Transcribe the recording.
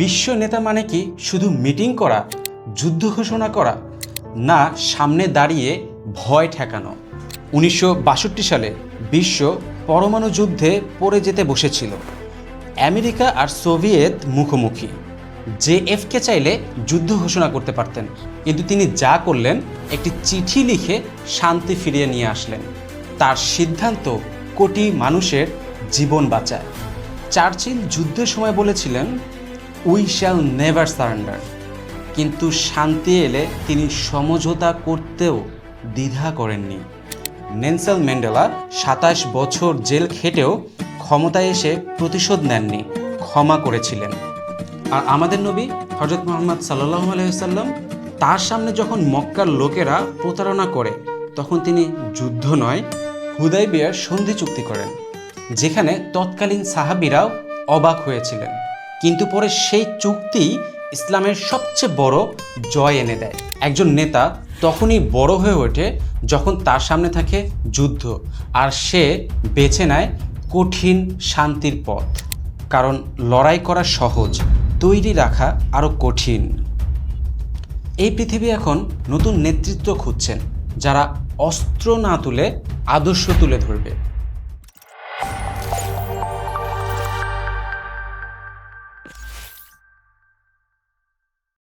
বিশ্ব নেতা মানে কি? শুধু মিটিং করা, যুদ্ধ ঘোষণা করা, না সামনে দাঁড়িয়ে ভয় ঠেকানো। উনিশশো বাষট্টি সালে বিশ্ব পরমাণু যুদ্ধে পড়ে যেতে বসেছিল। আমেরিকা আর সোভিয়েত মুখোমুখি। জেএফকে চাইলে যুদ্ধ ঘোষণা করতে পারতেন, কিন্তু তিনি যা করলেন, একটি চিঠি লিখে শান্তি ফিরিয়ে নিয়ে আসলেন। তার সিদ্ধান্ত কোটি মানুষের জীবন বাঁচায়। চার্চিল যুদ্ধের সময় বলেছিলেন উই শ্যাল নেভার সারেন্ডার কিন্তু শান্তি এলে তিনি সমঝোতা করতেও দ্বিধা করেননি। নেনসেল ম্যান্ডেলা সাতাশ বছর জেল খেটেও ক্ষমতায় এসে প্রতিশোধ নেননি, ক্ষমা করেছিলেন। আর আমাদের নবী হজরত মোহাম্মদ সাল্লাহ আলহিসাল্লাম তার সামনে যখন মক্কার লোকেরা প্রতারণা করে, তখন তিনি যুদ্ধ নয় হুদাই বিয়ার সন্ধি চুক্তি করেন, যেখানে তৎকালীন সাহাবিরাও অবাক হয়েছিলেন। কিন্তু পরে সেই চুক্তি ইসলামের সবচেয়ে বড় জয় এনে দেয়। একজন নেতা তখনই বড় হয়ে ওঠে যখন তার সামনে থাকে যুদ্ধ আর সে বেছে নেয় কঠিন শান্তির পথ। কারণ লড়াই করা সহজ, তৈরি রাখা আরও কঠিন। এই পৃথিবী এখন নতুন নেতৃত্ব খুঁজছেন, যারা অস্ত্র না তুলে আদর্শ তুলে ধরবে।